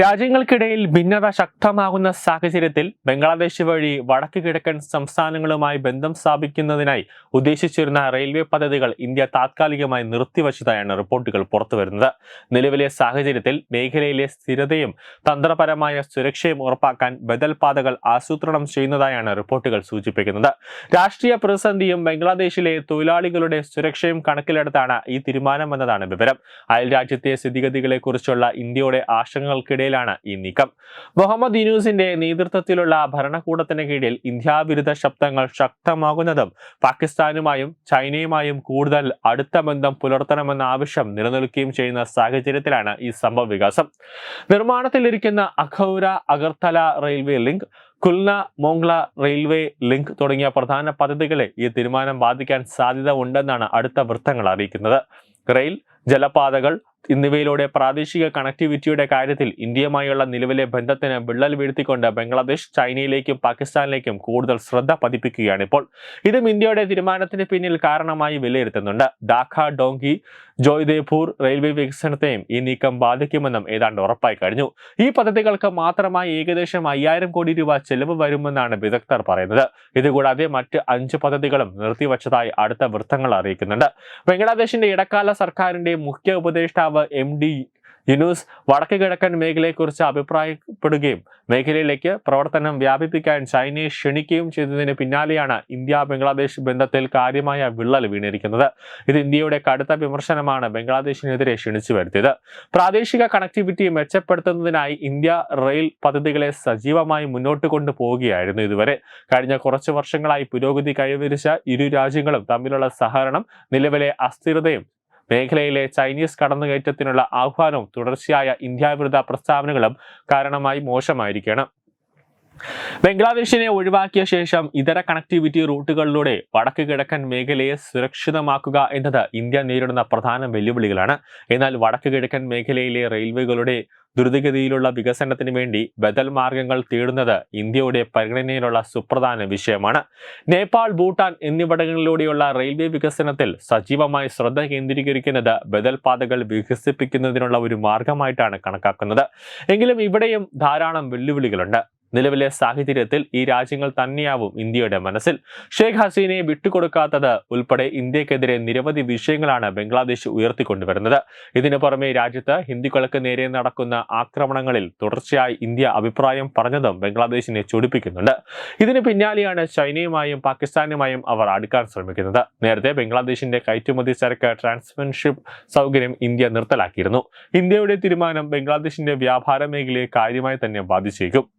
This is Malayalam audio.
രാജ്യങ്ങൾക്കിടയിൽ ഭിന്നത ശക്തമാകുന്ന സാഹചര്യത്തിൽ ബംഗ്ലാദേശ് വഴി വടക്ക് കിഴക്കൻ സംസ്ഥാനങ്ങളുമായി ബന്ധം സ്ഥാപിക്കുന്നതിനായി ഉദ്ദേശിച്ചിരുന്ന റെയിൽവേ പദ്ധതികൾ ഇന്ത്യ താത്കാലികമായി നിർത്തിവച്ചതായാണ് റിപ്പോർട്ടുകൾ പുറത്തുവരുന്നത്. നിലവിലെ സാഹചര്യത്തിൽ മേഖലയിലെ സ്ഥിരതയും തന്ത്രപരമായ സുരക്ഷയും ഉറപ്പാക്കാൻ ബദൽ പാതകൾ ആസൂത്രണം ചെയ്യുന്നതായാണ് റിപ്പോർട്ടുകൾ സൂചിപ്പിക്കുന്നത്. രാഷ്ട്രീയ പ്രതിസന്ധിയും ബംഗ്ലാദേശിലെ തൊഴിലാളികളുടെ സുരക്ഷയും കണക്കിലെടുത്താണ് ഈ തീരുമാനമെന്നതാണ് വിവരം. അയൽ രാജ്യത്തെ സ്ഥിതിഗതികളെക്കുറിച്ചുള്ള ഇന്ത്യയുടെ ആശങ്കകൾക്കിടയിലാണ് ഈ നീക്കം. മുഹമ്മദ് യൂനൂസിന്റെ നേതൃത്വത്തിലുള്ള ഭരണകൂടത്തിന് കീഴിൽ ഇന്ത്യാവിരുദ്ധ ശബ്ദങ്ങൾ ശക്തമാകുന്നതും പാകിസ്ഥാനുമായും ചൈനയുമായും കൂടുതൽ അടുത്ത ബന്ധം പുലർത്തണമെന്ന ആവശ്യം നിലനിൽക്കുകയും ചെയ്യുന്ന സാഹചര്യത്തിലാണ് ഈ സംഭവ വികാസം. നിർമ്മാണത്തിലിരിക്കുന്ന Akhaura Agartala railway link Khulna Mongla railway link തുടങ്ങിയ പ്രധാന പദ്ധതികളെ ഈ തീരുമാനം ബാധിക്കാൻ സാധ്യത ഉണ്ടെന്നാണ് അടുത്ത വൃത്തങ്ങൾ അറിയിക്കുന്നത്. റെയിൽ ജലപാതകൾ എന്നിവയിലൂടെ പ്രാദേശിക കണക്ടിവിറ്റിയുടെ കാര്യത്തിൽ ഇന്ത്യയുമായുള്ള നിലവിലെ ബന്ധത്തിന് വിള്ളൽ വീഴ്ത്തിക്കൊണ്ട് ബംഗ്ലാദേശ് ചൈനയിലേക്കും പാകിസ്ഥാനിലേക്കും കൂടുതൽ ശ്രദ്ധ പതിപ്പിക്കുകയാണ് ഇപ്പോൾ. ഇതും ഇന്ത്യയുടെ തീരുമാനത്തിന് പിന്നിൽ കാരണമായി വിലയിരുത്തുന്നുണ്ട്. ഡാക്ക ഡോങ്കി ജോയ്ദേപൂർ റെയിൽവേ വികസനത്തെയും ഈ നീക്കം ബാധിക്കുമെന്നും ഏതാണ്ട് ഉറപ്പായി കഴിഞ്ഞു. ഈ പദ്ധതികൾക്ക് മാത്രമായി ഏകദേശം അയ്യായിരം കോടി രൂപ ചെലവ് വരുമെന്നാണ് വിദഗ്ധർ പറയുന്നത്. ഇതുകൂടാതെ മറ്റ് അഞ്ച് പദ്ധതികളും നിർത്തിവച്ചതായി അടുത്ത വൃത്തങ്ങൾ അറിയിക്കുന്നുണ്ട്. ബംഗ്ലാദേശിന്റെ ഇടക്കാല സർക്കാരിന്റെ മുഖ്യ ഉപദേഷ്ടാവ് എം ഡി യുനൂസ് വടക്ക് കിഴക്കൻ മേഖലയെക്കുറിച്ച് അഭിപ്രായപ്പെടുകയും മേഖലയിലേക്ക് പ്രവർത്തനം വ്യാപിപ്പിക്കാൻ ചൈനയെ ക്ഷണിക്കുകയും ചെയ്തതിന് പിന്നാലെയാണ് ഇന്ത്യ ബംഗ്ലാദേശ് ബന്ധത്തിൽ കാര്യമായ വിള്ളൽ വീണിരിക്കുന്നത്. ഇത് ഇന്ത്യയുടെ കടുത്ത വിമർശനമാണ് ബംഗ്ലാദേശിനെതിരെ ക്ഷണിച്ചു വരുത്തിയത്. പ്രാദേശിക കണക്ടിവിറ്റി മെച്ചപ്പെടുത്തുന്നതിനായി ഇന്ത്യ റെയിൽ പദ്ധതികളെ സജീവമായി മുന്നോട്ട് കൊണ്ടുപോവുകയായിരുന്നു ഇതുവരെ. കഴിഞ്ഞ കുറച്ച് വർഷങ്ങളായി പുരോഗതി കൈവരിച്ച ഇരു രാജ്യങ്ങളും തമ്മിലുള്ള സഹകരണം നിലവിലെ അസ്ഥിരതയും മേഖലയിലെ ചൈനീസ് കടന്നുകയറ്റത്തിനുള്ള ആഹ്വാനവും തുടർച്ചയായ ഇന്ത്യാവിരുദ്ധ പ്രസ്താവനകളും കാരണമായി മോശമായിരിക്കണം ബംഗ്ലാദേശിനെ ഒഴിവാക്കിയ ശേഷം ഇതര കണക്ടിവിറ്റി റൂട്ടുകളിലൂടെ വടക്ക് കിഴക്കൻ മേഖലയെ സുരക്ഷിതമാക്കുക എന്നത് ഇന്ത്യ നേരിടുന്ന പ്രധാന വെല്ലുവിളികളാണ്. എന്നാൽ വടക്ക് കിഴക്കൻ മേഖലയിലെ റെയിൽവേകളുടെ ദ്രുതഗതിയിലുള്ള വികസനത്തിന് വേണ്ടി ബദൽ മാർഗങ്ങൾ തേടുന്നത് ഇന്ത്യയുടെ പരിഗണനയിലുള്ള സുപ്രധാന വിഷയമാണ്. നേപ്പാൾ ഭൂട്ടാൻ എന്നിവിടങ്ങളിലൂടെയുള്ള റെയിൽവേ വികസനത്തിൽ സജീവമായി ശ്രദ്ധ കേന്ദ്രീകരിക്കുന്നത് ബദൽ പാതകൾ വികസിപ്പിക്കുന്നതിനുള്ള ഒരു മാർഗമായിട്ടാണ് കണക്കാക്കുന്നത്. എങ്കിലും ഇവിടെയും ധാരാളം വെല്ലുവിളികളുണ്ട്. നിലവിലെ സാഹചര്യത്തിൽ ഈ രാജ്യങ്ങൾ തന്നെയാവും ഇന്ത്യയുടെ മനസ്സിൽ. ഷെയ്ഖ് ഹസീനയെ വിട്ടുകൊടുക്കാത്തത് ഉൾപ്പെടെ ഇന്ത്യക്കെതിരെ നിരവധി വിഷയങ്ങളാണ് ബംഗ്ലാദേശ് ഉയർത്തിക്കൊണ്ടുവരുന്നത്. ഇതിനു പുറമെ രാജ്യത്ത് ഹിന്ദുക്കൾക്ക് നേരെ നടക്കുന്ന ആക്രമണങ്ങളിൽ തുടർച്ചയായി ഇന്ത്യ അഭിപ്രായം പറഞ്ഞതും ബംഗ്ലാദേശിനെ ചൊടിപ്പിക്കുന്നുണ്ട്. ഇതിന് പിന്നാലെയാണ് ചൈനയുമായും പാകിസ്ഥാനുമായും അവർ അടുക്കാൻ ശ്രമിക്കുന്നത്. നേരത്തെ ബംഗ്ലാദേശിന്റെ കയറ്റുമതി ചരക്ക് ട്രാൻസ്മെൻഷിപ്പ് സൗകര്യം ഇന്ത്യ നിർത്തലാക്കിയിരുന്നു. ഇന്ത്യയുടെ തീരുമാനം ബംഗ്ലാദേശിന്റെ വ്യാപാര മേഖലയെ കാര്യമായി തന്നെ ബാധിച്ചേക്കും.